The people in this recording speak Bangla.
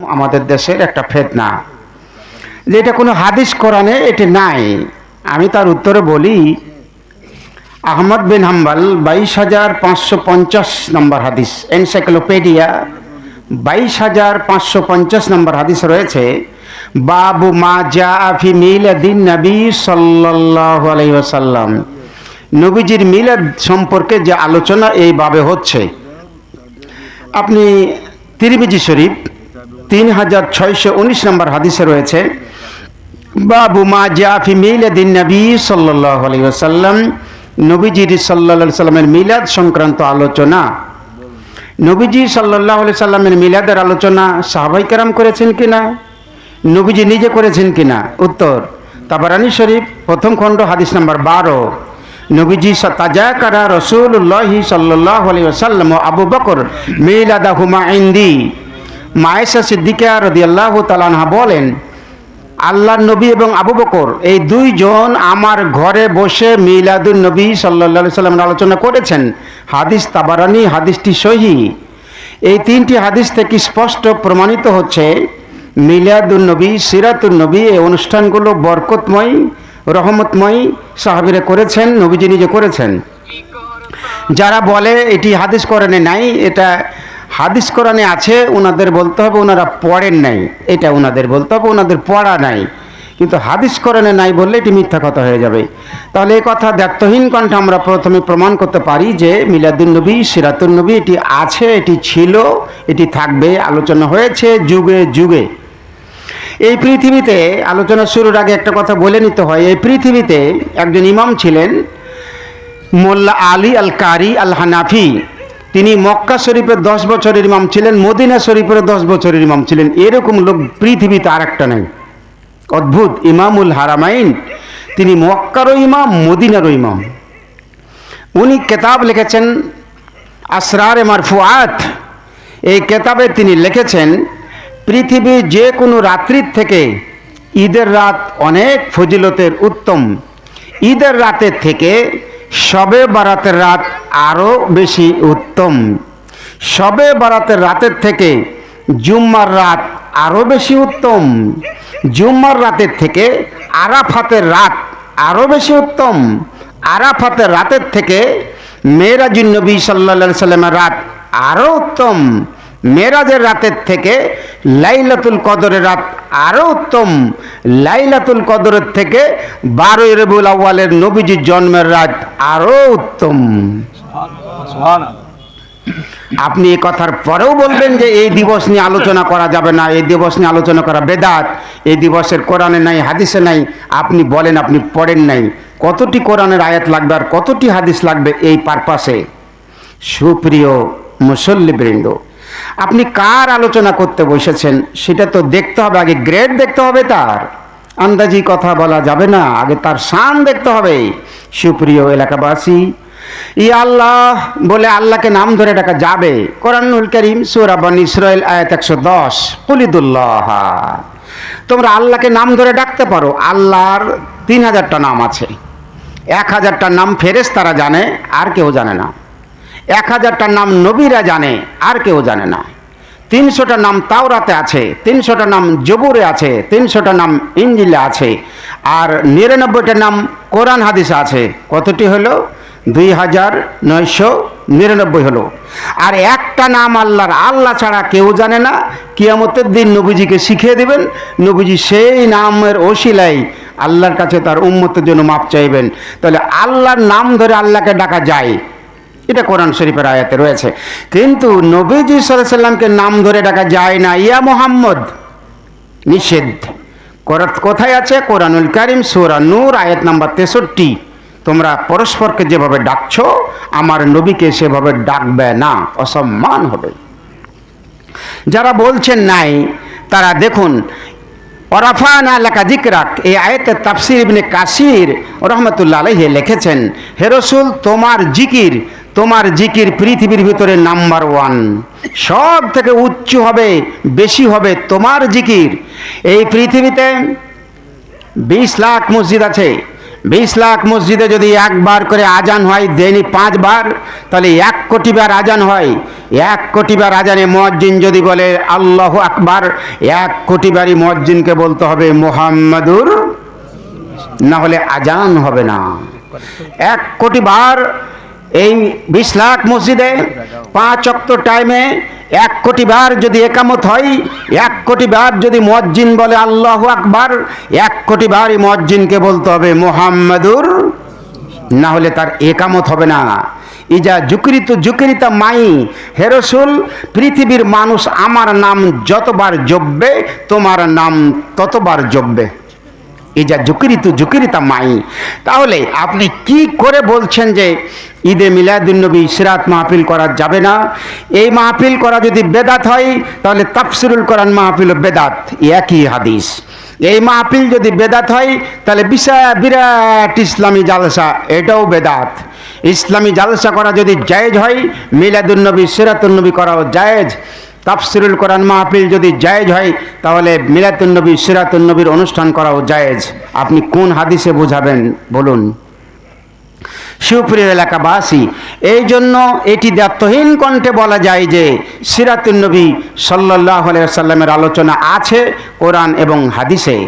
আমাদের দেশের একটা ফেতনা। যে এটা কোনো হাদিস কোরআনে এটি নাই। আমি তার উত্তরে বলি, আহমদ বিন হাম্বাল, বাইশ হাজার পাঁচশো পঞ্চাশ নম্বর হাদিস, এনসাইক্লোপিডিয়া, বাইশ হাজার পাঁচশো পঞ্চাশ নম্বর হাদিস রয়েছে, বাবু মা জা আফি মিলাদিন নবী সাল্লাহ আলাইসাল্লাম নবীজির মিলাদ সম্পর্কে যে আলোচনা এই বাবে হচ্ছে। আপনি তিরমিজি শরীফ তিন হাজার ছয়শো উনিশ নম্বর হাদিসে রয়েছে, বাবু মা জাফি মিলাদিন নবী সাল্লাহ আলাইসাল্লাম নবীজির সাল্লা সাল্লামের মিলাদ সংক্রান্ত আলোচনা। নবীজি সাল্লাহ আলি সাল্লামের মিলাদের আলোচনা সাহাবাই কেরাম করেছেন কিনা? নবীজি নিজে করেছেন কিনা? উত্তর, তাবারানি শরীফ, প্রথম খণ্ড, হাদিস নাম্বার বারো। নবীজি তাজা কারা রসুল্লাহি সাল্লাহ আলি সাল্লাম আবু বকর মিলাদা হুমা ইন্দি। মায়েশা সিদ্দিকা রদি আল্লাহ তালানহা বলেন আল্লাহ নবী এবং আবু বকর এই দুইজন আমার ঘরে বসে মিলাদুল নবী সাল্লা সাল্লামের আলোচনা করেছেন। হাদিস তাবারানি, হাদিসটি সহি। এই তিনটি হাদিস থেকে স্পষ্ট প্রমাণিত হচ্ছে মিলাদুল নবী সিরাতুল নবী এই অনুষ্ঠানগুলো বরকতময়, রহমতময় সাহাবিরা করেছেন, নবীজি নিজে করেছেন। যারা বলে এটি হাদিস কোরআনে নাই, এটা হাদিস কোরআনে আছে ওনাদের বলতে হবে ওনারা পড়েন নাই। এটা ওনাদের বলতে হবে ওনাদের পড়া নাই। কিন্তু হাদিস কোরআনে নাই বললে এটি মিথ্যা কথা হয়ে যাবে। তাহলে এই কথা দ্ব্যর্থহীন কণ্ঠে আমরা প্রথমে প্রমাণ করতে পারি যে মিলাদুল নবী সিরাতুল নবী এটি আছে, এটি ছিল, এটি থাকবে, আলোচনা হয়েছে যুগে যুগে। এই পৃথিবীতে, আলোচনা শুরুর আগে একটা কথা বলে নিতে হয়, এই পৃথিবীতে একজন ইমাম ছিলেন, মোল্লা আলী আল কারি আল হানাফি তিনি মক্কা শরীফের দশ বছরের ইমাম ছিলেন, মদিনা শরীফের দশ বছরের ইমাম ছিলেন। এরকম লোক পৃথিবীতে আর একটা নেই। অদ্ভুত, ইমামুল হারামাইন। তিনি মক্কারও ইমাম, মদিনারও ইমাম। উনি কেতাব লিখেছেন, আসরার মারফুয়াত এই কেতাবে তিনি লিখেছেন পৃথিবীর যে কোনো রাত্রির থেকে ঈদের রাত অনেক ফজিলতের উত্তম। ঈদের রাতের থেকে শবে বারাতের রাত আরও বেশি উত্তম। সবে বারাতের রাতের থেকে জুম্মার রাত আরও বেশি উত্তম। জুম্মার রাতের থেকে আরাফাতের রাত আরও বেশি উত্তম। আরাফাতের রাতের থেকে মেয়েরাজুন নবী সাল্লা সাল্লামের রাত আরও উত্তম। মেরাজের রাতের থেকে লাইলাতুল কদরের রাত আরও উত্তম। লাইলাতুল কদরের থেকে বারোই রবিউল আউ্বালের নবীজির জন্মের রাত আরও উত্তম। আপনি এ কথার পরেও বলবেন যে এই দিবস নিয়ে আলোচনা করা যাবে না, এই দিবস নিয়ে আলোচনা করা বেদাত, এই দিবসের কোরআনে নাই, হাদিসে নাই, আপনি বলেন, আপনি পড়েন নাই। কতটি কোরআনের আয়াত লাগবে আর কতটি হাদিস লাগবে এই পারপাসে? সুপ্রিয় মুসল্লিবৃন্দ আপনি কার আলোচনা করতে বসেছেন? সেটা তো দেখতে হবে, আগে গ্রেড দেখতে হবে তার। আন্দাজি কথা বলা যাবে না, আগে তার শান দেখতে হবে। সুপ্রিয় এলাকাবাসী, ই আল্লাহ বলে আল্লাহকে নাম ধরে ডাকা যাবে। কোরআনুল করিম সুরাবান ইসরায়েল আয়াত একশো দশ। পুলিদুল্লাহ তোমরা আল্লাহকে নাম ধরে ডাকতে পারো। আল্লাহর তিন হাজারটা নাম আছে। এক হাজারটা নাম ফেরেস তারা জানে, আর কেউ জানে না। এক হাজারটা নাম নবীরা জানে, আর কেউ জানে না। তিনশোটা নাম তাওরাতে আছে তিনশোটা নাম জবুরে আছে তিনশোটা নাম ইঞ্জিলে আছে, আর নিরানব্বইটা নাম কোরআন হাদিসে আছে। কতটি হলো? দুই হাজার নয়শো নিরানব্বই হলো। আর একটা নাম আল্লাহর, আল্লাহ ছাড়া কেউ জানে না। কিয়ামতের দিন নবীজিকে শিখিয়ে দেবেন, নবীজি সেই নামের ওসিলাই আল্লাহর কাছে তার উন্মতের জন্য মাপ চাইবেন। তাহলে আল্লাহর নাম ধরে আল্লাহকে ডাকা যায়। এটা কোরআন শরীফের আয়াতে রয়েছে। কিন্তু নবীজি সাল্লামকে নাম ধরে ডাকা যায় না। ইয়া মোহাম্মদ, নিষেধ। কোথায় আছে? কোরআনুল করিম, সুরা নূর, আয়াত নাম্বার তেষট্টি। তোমরা পরস্পরকে যেভাবে ডাকছো, আমার নবীকে সেভাবে ডাকবে না। অসম্মান হবে। যারা বলছেন নাই, তারা দেখুন ওরাফানা লেখা জিকরাক এই আয়তে তাফসির ইবনে কাসির রহমতুল্লাহ আলহে লিখেছেন হে রসুল, তোমার জিকির তোমার জিকির পৃথিবীর ভিতরে নাম্বার ওয়ান। সব থেকে উচ্চ হবে, বেশি হবে তোমার জিকির। এই পৃথিবীতে বিশ লাখ মসজিদ আছে। বিশ লাখ মসজিদে যদি একবার করে আজান হয় দেনি পাঁচবার, তাহলে এক কোটি বার আজান হয়। এক কোটি বার আজানে মজ্জিন যদি বলে, আল্লাহ আকবার এক কোটি বারই মজ্জিনকে বলতে হবে, মোহাম্মদুর না হলে আজান হবে না। এক কোটি বার এই বিশ লাখ মসজিদে পাঁচ অক্ট টাইমে এক কোটি বার যদি একামত হয়, এক কোটি বার যদি মজ্জিন বলে আল্লাহ আকবার, এক কোটি বারই মজ্জিনকে বলতে হবে মোহাম্মদুর না হলে তার একামত হবে না। ইজা জুকরিত জুকরিতা মাই হেরসুল পৃথিবীর মানুষ আমার নাম যতবার জপবে, তোমার নাম ততবার জপবে। যা জুকিরিতু জুকিরিতা মাই। তাহলে আপনি কি করে বলছেন যে ঈদে মিলাদুন্নবী সিরাত মাহফিল করা যাবে না? এই মাহফিল করা যদি বেদাত হয়, তাহলে তাফসিরুল কোরআন মাহফিল বেদাত, একই হাদিস। এই মাহফিল যদি বেদাত হয়, তাহলে বিশাল বিরাট ইসলামী জালসা, এটাও বেদাত। ইসলামী জালসা করা যদি জায়েজ হয়, মিলাদুন্নবী, সিরাতুন্নবী করাও জায়েজ। তাফসিরুল কোরআন মাহফিল যদি জায়েজ হয়, তাহলে মিলাতুন্নবী সিরাতুন্নবীর অনুষ্ঠান করাও জায়েজ। আপনি কোন হাদিসে বোঝাবেন? বলুন। শিবপুরের এলাকাবাসী, এই জন্য এটি দায়িত্বহীন কণ্ঠে বলা যায় যে সিরাতুন্নবী সাল্লাহ সাল্লামের আলোচনা আছে কোরআন এবং হাদিসে।